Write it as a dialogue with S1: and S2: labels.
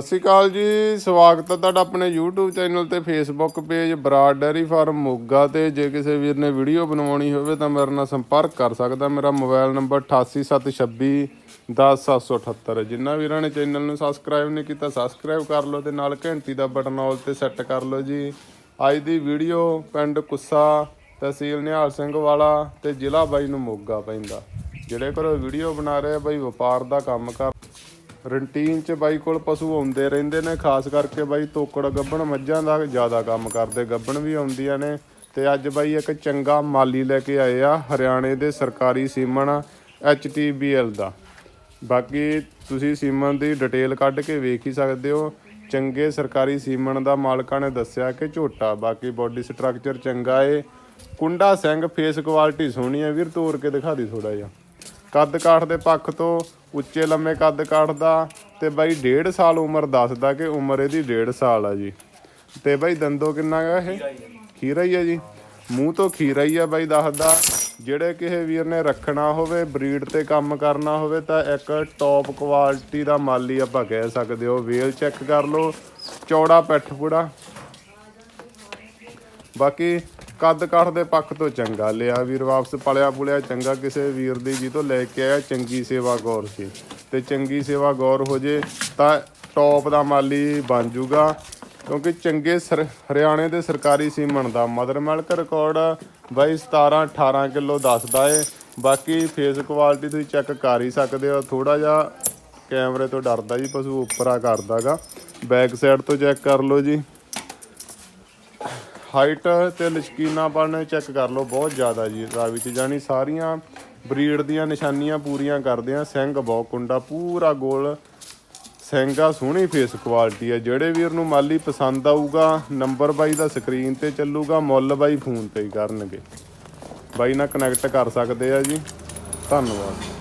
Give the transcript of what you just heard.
S1: ਸਤਿ ਸ਼੍ਰੀ ਅਕਾਲ ਜੀ, ਸਵਾਗਤ ਹੈ ਤੁਹਾਡਾ ਆਪਣੇ YouTube ਚੈਨਲ ਤੇ Facebook page Brar dairy farm Moga ਤੇ। ਜੇ ਕਿਸੇ ਵੀਰ ਨੇ ਵੀਡੀਓ ਬਣਾਉਣੀ ਹੋਵੇ ਤਾਂ ਮੇਰੇ ਨਾਲ ਸੰਪਰਕ ਕਰ ਸਕਦਾ। ਮੇਰਾ ਮੋਬਾਈਲ ਨੰਬਰ 8876 10778 ਜਿਨ੍ਹਾਂ ਵੀਰਾਂ ਨੇ ਚੈਨਲ ਨੂੰ ਸਬਸਕ੍ਰਾਈਬ ਨਹੀਂ ਕੀਤਾ ਸਬਸਕ੍ਰਾਈਬ ਕਰ ਲਓ ਤੇ ਨਾਲ ਘੰਟੀ ਦਾ ਬਟਨ ਆਲ ਤੇ ਸੈੱਟ ਕਰ ਲਓ ਜੀ। ਅੱਜ ਦੀ ਵੀਡੀਓ ਪਿੰਡ ਕੁੱਸਾ, ਤਹਿਸੀਲ ਨਿਹਾਲ ਸਿੰਘ ਵਾਲਾ ਤੇ ਜ਼ਿਲ੍ਹਾ ਬਾਈ ਨੂੰ ਮੋਗਾ ਪੈਂਦਾ। ਜਿਹੜੇ ਘਰੋਂ ਵੀਡੀਓ ਬਣਾ ਰਹੇ ਆ, ਬਾਈ ਵਪਾਰ ਦਾ ਕੰਮ ਕਰ ਰੂਟੀਨ ਚ ਬਾਈ ਕੋਲ ਪਸ਼ੂ ਆਉਂਦੇ ਰਹਿੰਦੇ ਨੇ, ਖਾਸ ਕਰਕੇ ਬਾਈ ਤੋਕੜ ਗੱਬਣ ਮੱਝਾਂ ਦਾ ਜ਼ਿਆਦਾ ਕੰਮ ਕਰਦੇ ਗੱਬਣ ਵੀ ਆਉਂਦੀਆਂ ਨੇ। ਤੇ ਅੱਜ ਬਾਈ ਇੱਕ ਚੰਗਾ ਮਾਲੀ ਲੈ ਕੇ ਆਏ ਆ, ਹਰਿਆਣੇ ਦੇ ਸਰਕਾਰੀ ਸੀਮਨ HTBL ਦਾ। ਬਾਕੀ ਤੁਸੀਂ ਸੀਮਨ ਦੀ ਡਿਟੇਲ ਕੱਢ ਕੇ ਵੇਖ ਹੀ ਸਕਦੇ ਹੋ। ਚੰਗੇ ਸਰਕਾਰੀ ਸੀਮਨ ਦਾ ਮਾਲਕਾਂ ਨੇ ਦੱਸਿਆ ਕਿ ਝੋਟਾ, ਬਾਕੀ ਬਾਡੀ ਸਟਰਕਚਰ ਚੰਗਾ ਏ। ਕੁੰਡਾ ਸਿੰਘ ਫੇਸ ਕੁਆਲਿਟੀ ਸੋਹਣੀ ਹੈ ਵੀਰ ਤੋੜ ਕੇ ਦਿਖਾ ਦੀ ਥੋੜਾ ਜਿਹਾ। ਕੱਦ ਕਾਠ ਦੇ ਪੱਖ ਤੋਂ ਉੱਚੇ ਲੰਮੇ ਕੱਦ ਕਾਠ ਦਾ ਤੇ ਬਾਈ 1.5 ਸਾਲ ਉਮਰ ਦੱਸਦਾ ਕਿ ਉਮਰ ਇਹਦੀ 1.5 ਸਾਲ ਆ ਜੀ। ਤੇ ਬਾਈ ਦੰਦੋ ਕਿੰਨਾ ਗਾ ਇਹ? ਖੀਰਾ ਹੀ ਆ ਜੀ। ਮੂੰਹ ਤੋਂ ਖੀਰਾ ਹੀ ਆ ਬਾਈ ਦੱਸਦਾ। ਜਿਹੜੇ ਕਿਸੇ ਵੀਰ ਨੇ ਰੱਖਣਾ ਹੋਵੇ ਬਰੀਡ ਤੇ ਕੰਮ ਕਰਨਾ ਹੋਵੇ ਤਾਂ ਇੱਕ ਟੌਪ ਕੁਆਲਿਟੀ ਦਾ ਮਾਲੀ ਆਪਾਂ ਕਹਿ ਸਕਦੇ ਹੋ। ਵੇਲ ਚੈੱਕ ਕਰ ਲਓ ਚੌੜਾ ਪਿੱਠ ਪੂੜਾ ਬਾਕੀ ਕੱਦ ਕਾਠ ਦੇ ਪੱਖ ਤੋਂ ਚੰਗਾ ਲਿਆ। ਵੀਰ ਵਾਪਸ ਪਲਿਆ ਪੁਲਿਆ ਚੰਗਾ ਕਿਸੇ ਵੀਰ ਦੀ ਜੀ ਤੋਂ ਲੈ ਕੇ ਆਇਆ। ਚੰਗੀ ਸੇਵਾ ਗੌਰ ਸੀ। ਤੇ ਚੰਗੀ ਸੇਵਾ ਗੌਰ ਹੋ ਜੇ ਤਾਂ ਟੌਪ ਦਾ ਮਾਲੀ ਬਣ ਜੂਗਾ। ਕਿਉਂਕਿ ਚੰਗੇ ਸਰ- ਹਰਿਆਣੇ ਦੇ ਸਰਕਾਰੀ ਸੀਮਨ ਦਾ ਮਦਰ ਮਿਲਕ ਰਿਕਾਰਡ ਬਾਈ 17 18 ਕਿਲੋ ਦੱਸਦਾ ਏ। ਬਾਕੀ ਫੇਸ ਕੁਆਲਿਟੀ ਤੁਸੀਂ ਚੈੱਕ ਕਰ ਹੀ ਸਕਦੇ ਹੋ। ਥੋੜਾ ਜਿਹਾ ਕੈਮਰੇ ਤੋਂ ਡਰਦਾ ਜੀ, ਪਸ਼ੂ ਉੱਪਰਾ ਕਰਦਾਗਾ। ਬੈਕ ਸਾਈਡ ਤੋਂ ਚੈੱਕ ਕਰ ਲਓ ਜੀ। ਹਾਈਟ ਤੇ ਲਚਕੀਨਾਪਣ ਚੈੱਕ ਕਰ ਲਓ, ਬਹੁਤ ਜ਼ਿਆਦਾ ਜੀ ਰਾਵੀ ਚ। ਜਾਨੀ ਸਾਰੀਆਂ ਬਰੀਡ ਦੀਆਂ ਨਿਸ਼ਾਨੀਆਂ ਪੂਰੀਆਂ ਕਰਦੇ ਆ। ਸਿੰਘ ਬਹੁਤ ਕੁੰਡਾ, ਪੂਰਾ ਗੋਲ। ਸਿੰਘਾ ਸੋਹਣੀ ਫੇਸ ਕੁਆਲਿਟੀ ਹੈ ਜਿਹੜੇ ਵੀਰ ਨੂੰ ਮਾਲੀ ਪਸੰਦ ਆਊਗਾ ਨੰਬਰ ਬਾਈ ਦਾ ਸਕਰੀਨ ਤੇ ਚੱਲੂਗਾ, ਮੁੱਲ ਬਾਈ ਫੋਨ ਤੇ ਹੀ ਕਰਨਗੇ। ਬਾਈ ਨਾਲ ਕਨੈਕਟ ਕਰ ਸਕਦੇ ਆ ਜੀ। ਧੰਨਵਾਦ।